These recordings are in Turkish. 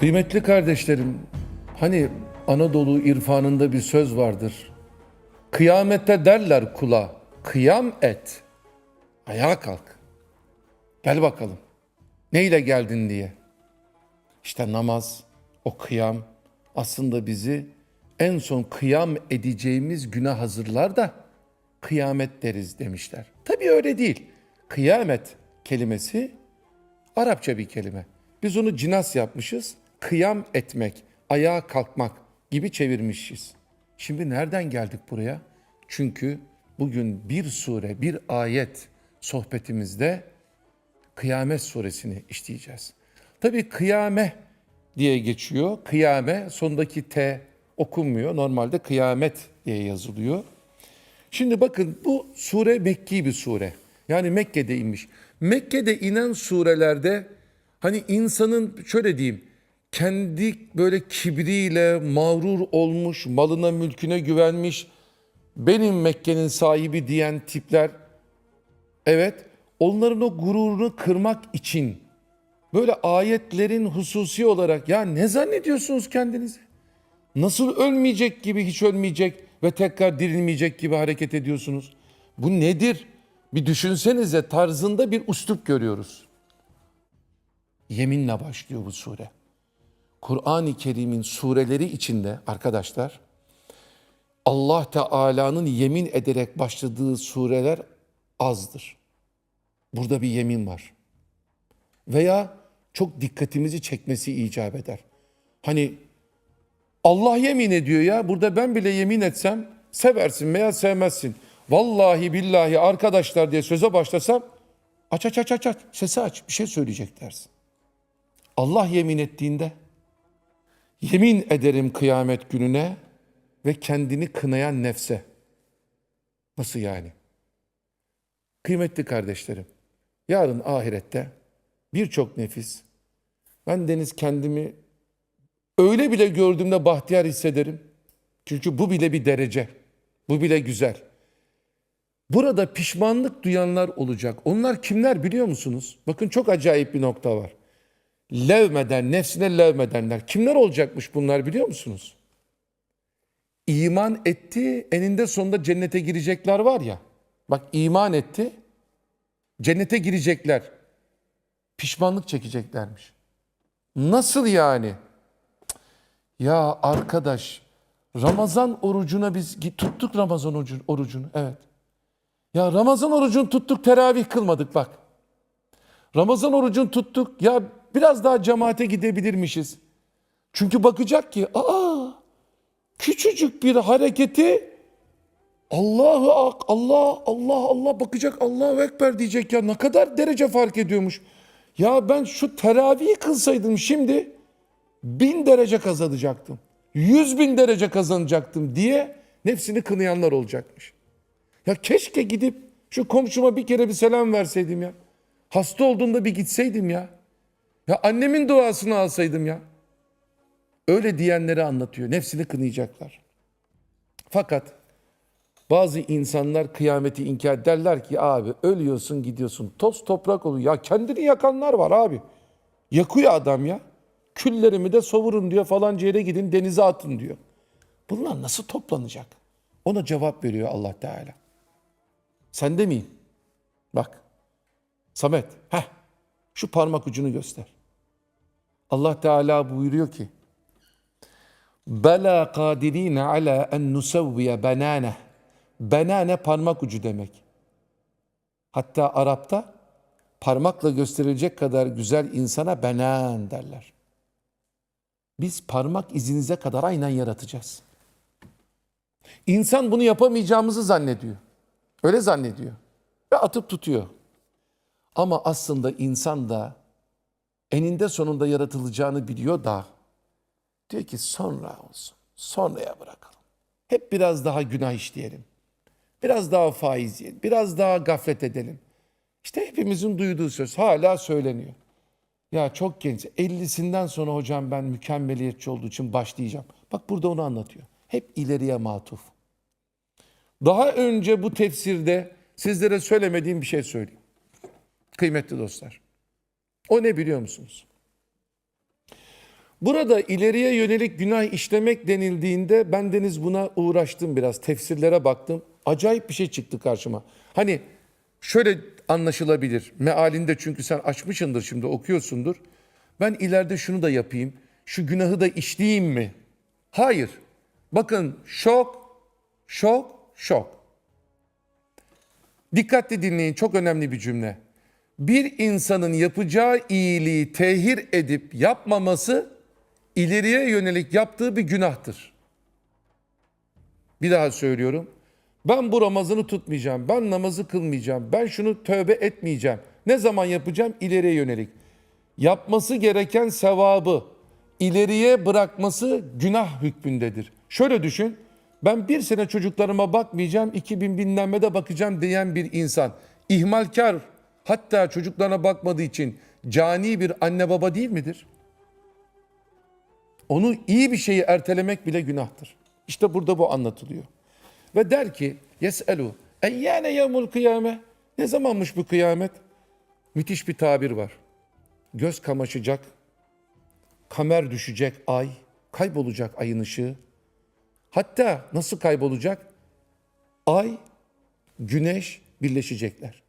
Kıymetli kardeşlerim, hani Anadolu irfanında bir söz vardır. Kıyamette derler kula, kıyam et. Ayağa kalk. Gel bakalım. Neyle geldin diye. İşte namaz, o kıyam aslında bizi en son kıyam edeceğimiz güne hazırlar da kıyamet deriz demişler. Tabii öyle değil. Kıyamet kelimesi Arapça bir kelime. Biz onu cinas yapmışız. Kıyam etmek, ayağa kalkmak gibi çevirmişiz. Şimdi nereden geldik buraya? Çünkü bugün bir sure, bir ayet sohbetimizde Kıyamet suresini işleyeceğiz. Tabii kıyame diye geçiyor. Kıyame sondaki T okunmuyor. Normalde kıyamet diye yazılıyor. Şimdi bakın bu sure Mekki bir sure. Yani Mekke'de inmiş. Mekke'de inen surelerde hani insanın şöyle diyeyim kendi böyle kibriyle mağrur olmuş, malına mülküne güvenmiş, benim Mekke'nin sahibi diyen tipler evet onların o gururunu kırmak için böyle ayetlerin hususi olarak ya ne zannediyorsunuz kendinizi? Nasıl ölmeyecek gibi hiç ölmeyecek ve tekrar dirilmeyecek gibi hareket ediyorsunuz? Bu nedir? Bir düşünsenize tarzında bir üslup görüyoruz. Yeminle başlıyor bu sure. Kur'an-ı Kerim'in sureleri içinde arkadaşlar Allah Teala'nın yemin ederek başladığı sureler azdır. Burada bir yemin var. Veya çok dikkatimizi çekmesi icap eder. Hani Allah yemin ediyor ya burada ben bile yemin etsem seversin veya sevmezsin. Vallahi billahi arkadaşlar diye söze başlasam aç aç aç aç aç sesi aç bir şey söyleyecek dersin. Allah yemin ettiğinde yemin ederim kıyamet gününe ve kendini kınayan nefse. Nasıl yani? Kıymetli kardeşlerim, yarın ahirette birçok nefis, ben deniz kendimi öyle bile gördüğümde bahtiyar hissederim. Çünkü bu bile bir derece, bu bile güzel. Burada pişmanlık duyanlar olacak. Onlar kimler biliyor musunuz? Bakın çok acayip bir nokta var. Levmeden, nefsine levmedenler. Kimler olacakmış bunlar biliyor musunuz? İman etti, eninde sonunda cennete girecekler var ya. Bak iman etti, cennete girecekler. Pişmanlık çekeceklermiş. Nasıl yani? Ya arkadaş, Ramazan orucuna biz tuttuk Ramazan orucu- orucunu. Evet. Ya Ramazan orucunu tuttuk, teravih kılmadık bak. Ramazan orucunu tuttuk, ya biraz daha cemaate gidebilirmişiz. Çünkü bakacak ki, aa küçücük bir hareketi Allahu ak, Allah, Allah, Allah bakacak, Allahu Ekber diyecek ya ne kadar derece fark ediyormuş. Ya ben şu teravih kılsaydım şimdi bin derece kazanacaktım. Yüz bin derece kazanacaktım diye nefsini kınayanlar olacakmış. Ya keşke gidip şu komşuma bir kere bir selam verseydim ya. Hasta olduğunda bir gitseydim ya. Ya annemin duasını alsaydım ya. Öyle diyenleri anlatıyor. Nefsini kınayacaklar. Fakat bazı insanlar kıyameti inkar derler ki abi ölüyorsun gidiyorsun toz toprak oluyor. Ya kendini yakanlar var abi. Yakıyor adam ya. Küllerimi de savurun diyor falanca yere gidin denize atın diyor. Bunlar nasıl toplanacak? Ona cevap veriyor Allah Teala. Sen de miyim? Bak. Samet. Heh. Şu parmak ucunu göster. Allah Teala buyuruyor ki Bela kadirine ala en nusavviye benane. Benane parmak ucu demek. Hatta Arap'ta parmakla gösterilecek kadar güzel insana benan derler. Biz parmak izinize kadar aynen yaratacağız. İnsan bunu yapamayacağımızı zannediyor. Öyle zannediyor. Ve atıp tutuyor. Ama aslında insan da eninde sonunda yaratılacağını biliyor da diyor ki sonra olsun. Sonraya bırakalım. Hep biraz daha günah işleyelim. Biraz daha faiz yiyelim. Biraz daha gaflet edelim. İşte hepimizin duyduğu söz hala söyleniyor. Ya çok genç. 50'sinden sonra hocam ben mükemmeliyetçi olduğu için başlayacağım. Bak burada onu anlatıyor. Hep ileriye matuf. Daha önce bu tefsirde sizlere söylemediğim bir şey söyleyeyim. Kıymetli dostlar. O ne biliyor musunuz? Burada ileriye yönelik günah işlemek denildiğinde ben deniz buna uğraştım biraz. Tefsirlere baktım. Acayip bir şey çıktı karşıma. Hani şöyle anlaşılabilir. Mealinde çünkü sen açmışındır şimdi okuyorsundur. Ben ileride şunu da yapayım. Şu günahı da işleyeyim mi? Hayır. Bakın şok, şok, şok. Dikkatli dinleyin çok önemli bir cümle. Bir insanın yapacağı iyiliği tehir edip yapmaması ileriye yönelik yaptığı bir günahtır. Bir daha söylüyorum. Ben bu Ramazan'ı tutmayacağım. Ben namazı kılmayacağım. Ben şunu tövbe etmeyeceğim. Ne zaman yapacağım? İleriye yönelik. Yapması gereken sevabı ileriye bırakması günah hükmündedir. Şöyle düşün. Ben bir sene çocuklarıma bakmayacağım, 2000 binlenmede bakacağım diyen bir insan. ihmalkar, hatta çocuklarına bakmadığı için cani bir anne baba değil midir? Onu iyi bir şeyi ertelemek bile günahtır. İşte burada bu anlatılıyor. Ve der ki yeselu eyyâne yevmul kıyame. Ne zamanmış bu kıyamet? Müthiş bir tabir var. Göz kamaşacak, kamer düşecek ay, kaybolacak ayın ışığı. Hatta nasıl kaybolacak? Ay, güneş birleşecekler.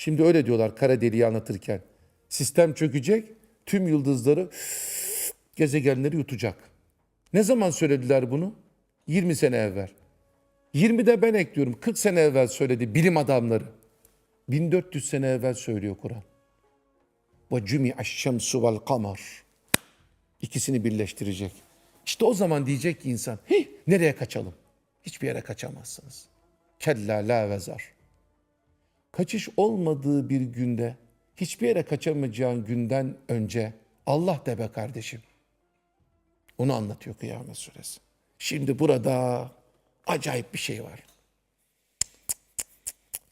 Şimdi öyle diyorlar kara deliği anlatırken. Sistem çökecek, tüm yıldızları gezegenleri yutacak. Ne zaman söylediler bunu? 20 sene evvel. 20'de ben ekliyorum. 40 sene evvel söyledi bilim adamları. 1400 sene evvel söylüyor Kur'an. Ve cümi'aş şemsu vel kamar. İkisini birleştirecek. İşte o zaman diyecek ki insan, Hi, nereye kaçalım? Hiçbir yere kaçamazsınız. Kella la vezar. Kaçış olmadığı bir günde, hiçbir yere kaçamayacağın günden önce Allah de be kardeşim. Onu anlatıyor Kıyamet Suresi. Şimdi burada acayip bir şey var.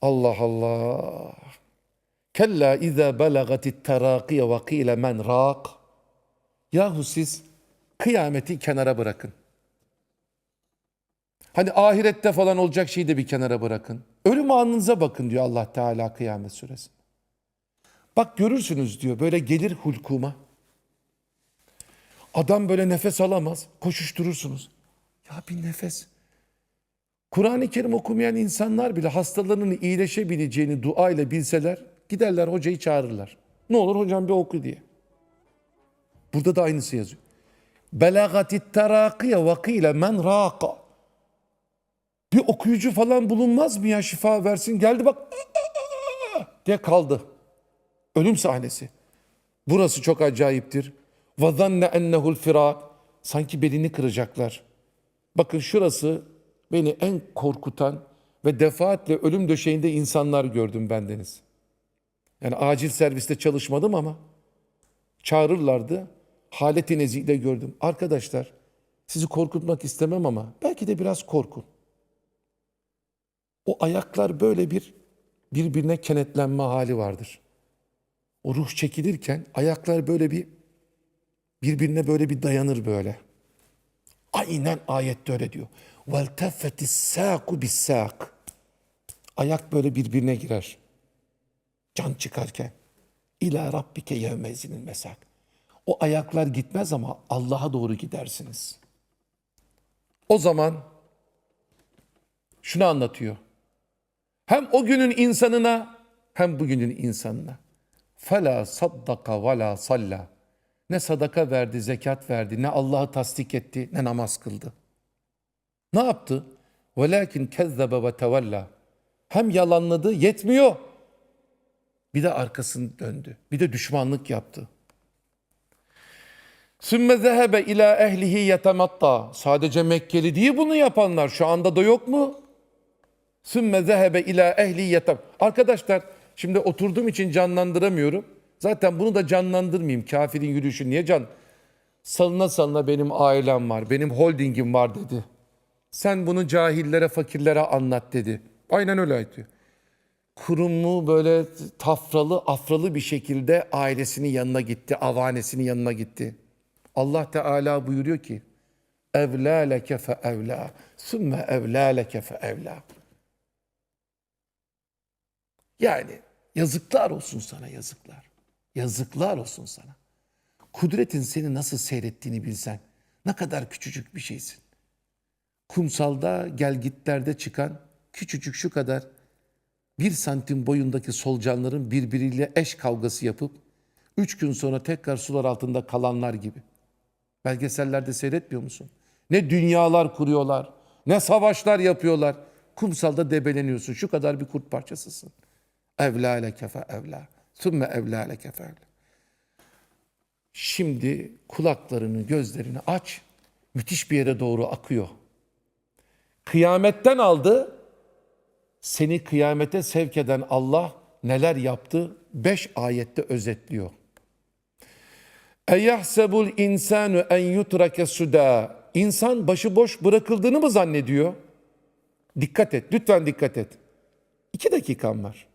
Allah Allah. Kella izâ belagatit terâkiye ve kîle men râk. Yahu siz kıyameti kenara bırakın. Hani ahirette falan olacak şeyi de bir kenara bırakın. Ölüm anınıza bakın diyor Allah Teala kıyamet suresinde. Bak görürsünüz diyor böyle gelir hulkuma. Adam böyle nefes alamaz. Koşuşturursunuz. Ya bir nefes. Kur'an-ı Kerim okumayan insanlar bile hastalarının iyileşebileceğini dua ile bilseler giderler hocayı çağırırlar. Ne olur hocam bir oku diye. Burada da aynısı yazıyor. Belagatit terakiye vakile men raka. Bir okuyucu falan bulunmaz mı ya şifa versin? Geldi bak diye kaldı. Ölüm sahnesi. Burası çok acayiptir. Zanne ennehu'l firak. Sanki belini kıracaklar. Bakın şurası beni en korkutan ve defaatle ölüm döşeğinde insanlar gördüm bendeniz. Yani acil serviste çalışmadım ama çağırırlardı. Haleti nezihde gördüm. Arkadaşlar sizi korkutmak istemem ama belki de biraz korkun. O ayaklar böyle bir birbirine kenetlenme hali vardır. O ruh çekilirken ayaklar böyle bir birbirine böyle bir dayanır böyle. Aynen ayette öyle diyor. Sâku bis sâk. Ayak böyle birbirine girer. Can çıkarken. İlâ rabbike yevmezinin mesak. O ayaklar gitmez ama Allah'a doğru gidersiniz. O zaman şunu anlatıyor. Hem o günün insanına hem bugünün insanına. Fela saddaka ve la salla. Ne sadaka verdi, zekat verdi, ne Allah'ı tasdik etti, ne namaz kıldı. Ne yaptı? Velakin kezzebe ve tevella. Hem yalanladı, yetmiyor. Bir de arkasını döndü. Bir de düşmanlık yaptı. Sümme zehebe ila ehlihi yetematta. Sadece Mekkeli değil bunu yapanlar. Şu anda da yok mu? Sümme zehebe ila ehli yetem. Arkadaşlar şimdi oturduğum için canlandıramıyorum. Zaten bunu da canlandırmayayım. Kafirin yürüyüşü niye can? Salına salına benim ailem var, benim holdingim var dedi. Sen bunu cahillere, fakirlere anlat dedi. Aynen öyle diyor. Kurumlu böyle tafralı, afralı bir şekilde ailesinin yanına gitti, avanesinin yanına gitti. Allah Teala buyuruyor ki evlâ leke fe evlâ sümme evlâ leke fe evlâ yani yazıklar olsun sana yazıklar. Yazıklar olsun sana. Kudretin seni nasıl seyrettiğini bilsen. Ne kadar küçücük bir şeysin. Kumsalda gelgitlerde çıkan küçücük şu kadar bir santim boyundaki solucanların birbiriyle eş kavgası yapıp üç gün sonra tekrar sular altında kalanlar gibi. Belgesellerde seyretmiyor musun? Ne dünyalar kuruyorlar, ne savaşlar yapıyorlar. Kumsalda debeleniyorsun. Şu kadar bir kurt parçasısın. Evla leke fe evla. Sümme evla leke fe evla. Şimdi kulaklarını, gözlerini aç. Müthiş bir yere doğru akıyor. Kıyametten aldı. Seni kıyamete sevk eden Allah neler yaptı? Beş ayette özetliyor. Eyahsebul insanu en yutrake suda. İnsan başıboş bırakıldığını mı zannediyor? Dikkat et, lütfen dikkat et. İki dakikam var.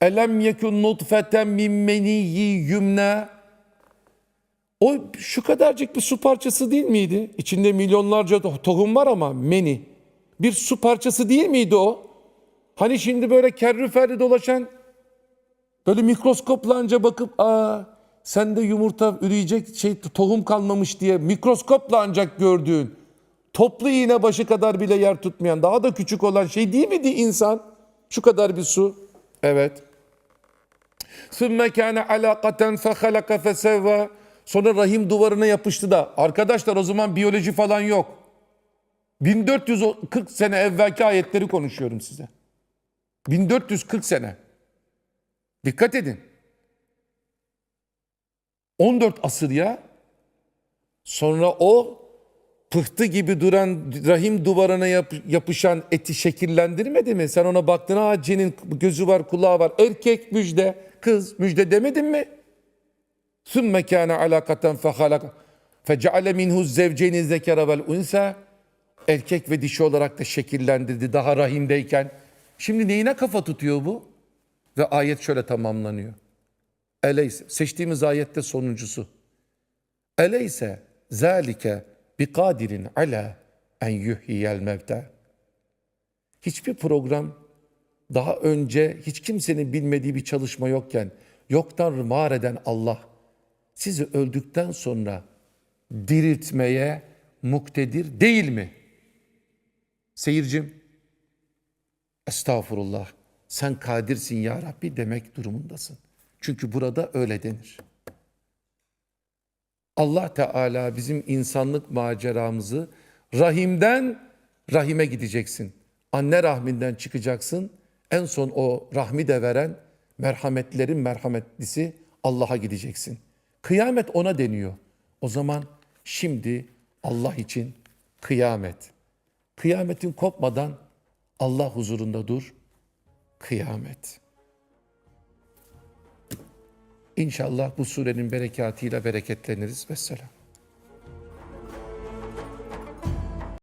Elem yekun nutfeten min meniyyi yümne. O şu kadarcık bir su parçası değil miydi? İçinde milyonlarca to- tohum var ama meni. Bir su parçası değil miydi o? Hani şimdi böyle kerrü ferri dolaşan böyle mikroskopla anca bakıp aa sende yumurta üreyecek şey tohum kalmamış diye mikroskopla ancak gördüğün toplu iğne başı kadar bile yer tutmayan daha da küçük olan şey değil miydi insan? Şu kadar bir su. Evet. Sümme kâne alakaten fehalaka fesevva. Sonra rahim duvarına yapıştı da. Arkadaşlar o zaman biyoloji falan yok. 1440 sene evvelki ayetleri konuşuyorum size. 1440 sene. Dikkat edin. 14 asır ya. Sonra o pıhtı gibi duran rahim duvarına yap, yapışan eti şekillendirmedi mi? Sen ona baktın ha cinin gözü var kulağı var. Erkek müjde kız müjde demedin mi? Sümme kâne alakaten fehalak feceale minhu zevceyni zekara vel unsa erkek ve dişi olarak da şekillendirdi daha rahimdeyken. Şimdi neyine kafa tutuyor bu? Ve ayet şöyle tamamlanıyor. Eleyse seçtiğimiz ayette sonuncusu. Eleyse zalike bi kadirin ala en yuhiyel mevte. Hiçbir program daha önce hiç kimsenin bilmediği bir çalışma yokken yoktan var eden Allah sizi öldükten sonra diriltmeye muktedir değil mi? Seyircim, estağfurullah sen kadirsin ya Rabbi demek durumundasın. Çünkü burada öyle denir. Allah Teala bizim insanlık maceramızı rahimden rahime gideceksin. Anne rahminden çıkacaksın. En son o rahmi de veren merhametlerin merhametlisi Allah'a gideceksin. Kıyamet ona deniyor. O zaman şimdi Allah için kıyamet. Kıyametin kopmadan Allah huzurunda dur. Kıyamet. İnşallah bu surenin berekatıyla bereketleniriz. Vesselam.